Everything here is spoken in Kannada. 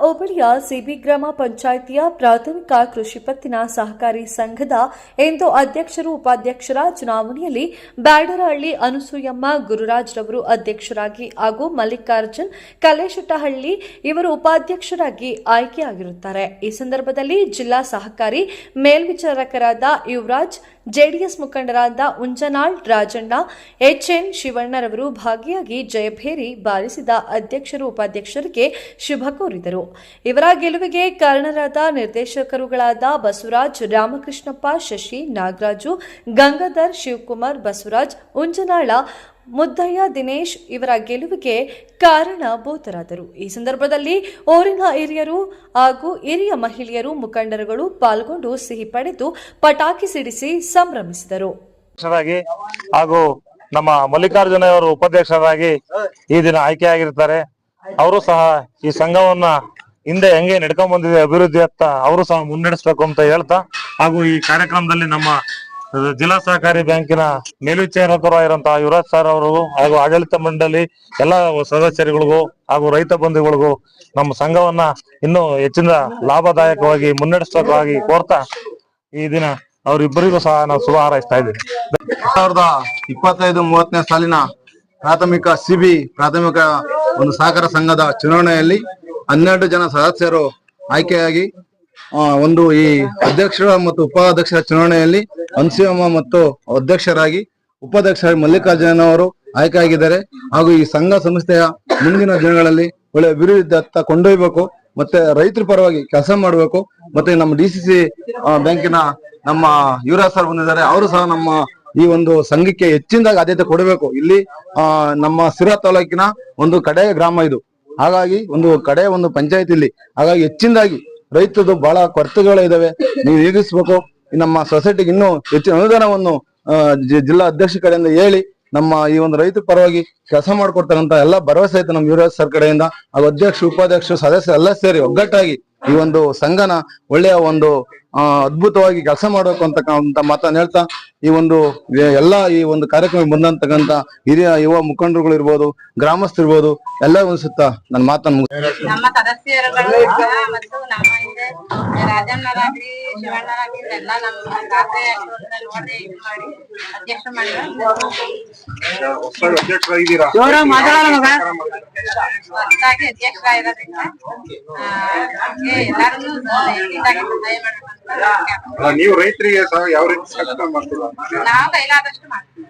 ಹೋಬಳಿಯ ಸಿಬಿ ಗ್ರಾಮ ಪಂಚಾಯಿತಿಯ ಪ್ರಾಥಮಿಕ ಕೃಷಿ ಪತ್ತಿನ ಸಹಕಾರಿ ಸಂಘದ ಇಂದು ಅಧ್ಯಕ್ಷರು ಉಪಾಧ್ಯಕ್ಷರ ಚುನಾವಣೆಯಲ್ಲಿ ಬ್ಯಾಡರಹಳ್ಳಿ ಅನುಸೂಯಮ್ಮ ಗುರುರಾಜ್ ರವರು ಅಧ್ಯಕ್ಷರಾಗಿ ಹಾಗೂ ಮಲ್ಲಿಕಾರ್ಜುನ್ ಕಲೇಶಟ್ಟಹಳ್ಳಿ ಇವರು ಉಪಾಧ್ಯಕ್ಷರಾಗಿ ಆಯ್ಕೆಯಾಗಿರುತ್ತಾರೆ. ಈ ಸಂದರ್ಭದಲ್ಲಿ ಜಿಲ್ಲಾ ಸಹಕಾರಿ ಮೇಲ್ವಿಚಾರಕರಾದ ಯುವರಾಜ್, ಜೆಡಿಎಸ್ ಮುಖಂಡರಾದ ಉಂಜನಾಳ್, ರಾಜಣ್ಣ, ಎಚ್ಎನ್ ಶಿವಣ್ಣರವರು ಭಾಗಿಯಾಗಿ ಜಯಭೇರಿ ಬಾರಿಸಿದ ಅಧ್ಯಕ್ಷರು ಉಪಾಧ್ಯಕ್ಷರಿಗೆ ಶುಭ ಕೋರಿದರು. ಇವರ ಗೆಲುವಿಗೆ ಕಾರಣರಾದ ನಿರ್ದೇಶಕರುಗಳಾದ ಬಸವರಾಜ್, ರಾಮಕೃಷ್ಣಪ್ಪ, ಶಶಿ, ನಾಗರಾಜು, ಗಂಗಾಧರ್, ಶಿವಕುಮಾರ್, ಬಸವರಾಜ್, ಉಂಜನಾಳ, ಮುದ್ದಯ್ಯ, ದಿನೇಶ್ ಇವರ ಗೆಲುವಿಗೆ ಕಾರಣಭೂತರಾದರು. ಈ ಸಂದರ್ಭದಲ್ಲಿ ಊರಿನ ಹಿರಿಯರು ಹಾಗೂ ಹಿರಿಯ ಮಹಿಳೆಯರು, ಮುಖಂಡರುಗಳು ಪಾಲ್ಗೊಂಡು ಸಿಹಿ ಪಡೆದು ಪಟಾಕಿ ಸಿಡಿಸಿ ಸಂಭ್ರಮಿಸಿದರು. ಹಾಗೂ ನಮ್ಮ ಮಲ್ಲಿಕಾರ್ಜುನ ಅವರು ಉಪಾಧ್ಯಕ್ಷರಾಗಿ ಈ ದಿನ ಆಯ್ಕೆಯಾಗಿರ್ತಾರೆ ಅವರು ಸಹ ಈ ಸಂಘವನ್ನ ಹಿಂದೆ ಹೆಂಗೆ ನಡ್ಕೊಂಡ್ ಬಂದಿದೆ ಅಭಿವೃದ್ಧಿ ಅಂತ ಅವರು ಸಹ ಮುನ್ನಡೆಸಬೇಕು ಅಂತ ಹೇಳ್ತಾ ಹಾಗೂ ಈ ಕಾರ್ಯಕ್ರಮದಲ್ಲಿ ನಮ್ಮ ಜಿಲ್ಲಾ ಸಹಕಾರಿ ಬ್ಯಾಂಕಿನ ಮೇಲ್ವಿಚಾರಕರಾಗಿರುವಂತಹ ಯುವರಾಜ್ ಸರ್ ಅವರು ಹಾಗೂ ಆಡಳಿತ ಮಂಡಳಿ ಎಲ್ಲ ಸದಸ್ಯರುಗಳಿಗೂ ಹಾಗೂ ರೈತ ಬಂಧುಗಳಿಗೂ ನಮ್ಮ ಸಂಘವನ್ನ ಇನ್ನೂ ಹೆಚ್ಚಿನ ಲಾಭದಾಯಕವಾಗಿ ಮುನ್ನಡೆಸಬೇಕಾಗಿ ಕೋರ್ತಾ ಈ ದಿನ ಅವರಿಬ್ಬರಿಗೂ ಸಹ ನಾವು ಶುಭ ಹಾರೈಸ್ತಾ ಇದ್ದೀವಿ ಸಾವಿರದ ಇಪ್ಪತ್ತೈದು ಮೂವತ್ತನೇ ಸಾಲಿನ ಪ್ರಾಥಮಿಕ ಸಿಬಿ ಪ್ರಾಥಮಿಕ ಒಂದು ಸಹಕಾರ ಸಂಘದ ಚುನಾವಣೆಯಲ್ಲಿ ಹನ್ನೆರಡು ಜನ ಸದಸ್ಯರು ಆಯ್ಕೆಯಾಗಿ ಒಂದು ಈ ಅಧ್ಯಕ್ಷರ ಮತ್ತು ಉಪಾಧ್ಯಕ್ಷರ ಚುನಾವಣೆಯಲ್ಲಿ ಅನ್ಸಿಯಮ್ಮ ಮತ್ತು ಅಧ್ಯಕ್ಷರಾಗಿ ಉಪಾಧ್ಯಕ್ಷ ಮಲ್ಲಿಕಾರ್ಜುನ ಅವರು ಆಯ್ಕೆಯಾಗಿದ್ದಾರೆ. ಹಾಗೂ ಈ ಸಂಘ ಸಂಸ್ಥೆಯ ಮುಂದಿನ ದಿನಗಳಲ್ಲಿ ಒಳ್ಳೆ ಅಭಿವೃದ್ಧಿ ಕೊಂಡೊಯ್ಯಬೇಕು ಮತ್ತೆ ರೈತರ ಪರವಾಗಿ ಕೆಲಸ ಮಾಡಬೇಕು. ಮತ್ತೆ ನಮ್ಮ ಡಿ ಸಿ ಸಿ ಬ್ಯಾಂಕಿನ ನಮ್ಮ ಯುವರಾಜ್ ಸರ್ ಬಂದಿದ್ದಾರೆ. ಅವರು ಸಹ ನಮ್ಮ ಈ ಒಂದು ಸಂಘಕ್ಕೆ ಹೆಚ್ಚಿನದಾಗಿ ಆದ್ಯತೆ ಕೊಡಬೇಕು. ಇಲ್ಲಿ ನಮ್ಮ ಸಿರಾ ತಾಲೂಕಿನ ಒಂದು ಕಡೆ ಗ್ರಾಮ ಇದು. ಹಾಗಾಗಿ ಒಂದು ಕಡೆ ಒಂದು ಪಂಚಾಯತ್ ಇಲ್ಲಿ. ಹಾಗಾಗಿ ಹೆಚ್ಚಿನದಾಗಿ ರೈತರದು ಬಹಳ ಕೊರತೆಗಳು ಇದಾವೆ. ನೀವು ಈಗಿಸ್ಬೇಕು. ನಮ್ಮ ಸೊಸೈಟಿಗೆ ಇನ್ನೂ ಹೆಚ್ಚಿನ ಅನುದಾನವನ್ನು ಜಿಲ್ಲಾ ಅಧ್ಯಕ್ಷ ಕಡೆಯಿಂದ ಹೇಳಿ, ನಮ್ಮ ಈ ಒಂದು ರೈತ ಪರವಾಗಿ ಕೆಲಸ ಮಾಡ್ಕೊಡ್ತಾರಂತ ಎಲ್ಲ ಭರವಸೆ ಐತೆ ನಮ್ಮ ಯುವರಾಜ್ ಸರ್ ಕಡೆಯಿಂದ. ಹಾಗೂ ಅಧ್ಯಕ್ಷ, ಉಪಾಧ್ಯಕ್ಷ ಸದಸ್ಯ ಎಲ್ಲ ಸೇರಿ ಒಗ್ಗಟ್ಟಾಗಿ ಈ ಒಂದು ಸಂಘನ ಒಳ್ಳೆಯ ಒಂದು ಅದ್ಭುತವಾಗಿ ಕೆಲಸ ಮಾಡಬೇಕು ಅಂತಕ್ಕಂಥ ಮಾತನ್ನ ಹೇಳ್ತಾ ಈ ಒಂದು ಎಲ್ಲ ಈ ಒಂದು ಕಾರ್ಯಕ್ರಮಕ್ಕೆ ಬಂದಂತಕ್ಕಂತ ಹಿರಿಯ ಯುವ ಮುಖಂಡರುಗಳು ಇರ್ಬೋದು, ಗ್ರಾಮಸ್ಥರು ಇರ್ಬೋದು ಎಲ್ಲ ಒಂದು ನನ್ನ ಮಾತನ್ನು ನಮ್ಮ ನಮ್ಮ ರಾಜಣ್ಣರಾಗ್ಲಿ ಶಿವಣ್ಣರಾಗ್ಲಿ ಎಲ್ಲ ನಮ್ಮ ಖಾತೆ ನೋಡಿ ಇದು ಮಾಡಿ ಅಧ್ಯಕ್ಷ ಮಾಡಿ ಅಧ್ಯಕ್ಷ ಇರೋದ್ರಿಂದ ಮಾಡ್ಬೇಕಂತ ನೀವು ರೈತರಿಗೆ ಯಾವ ರೀತಿ ನಾವು ಕೈಲಾದಷ್ಟು ಮಾಡ್ತೀವಿ.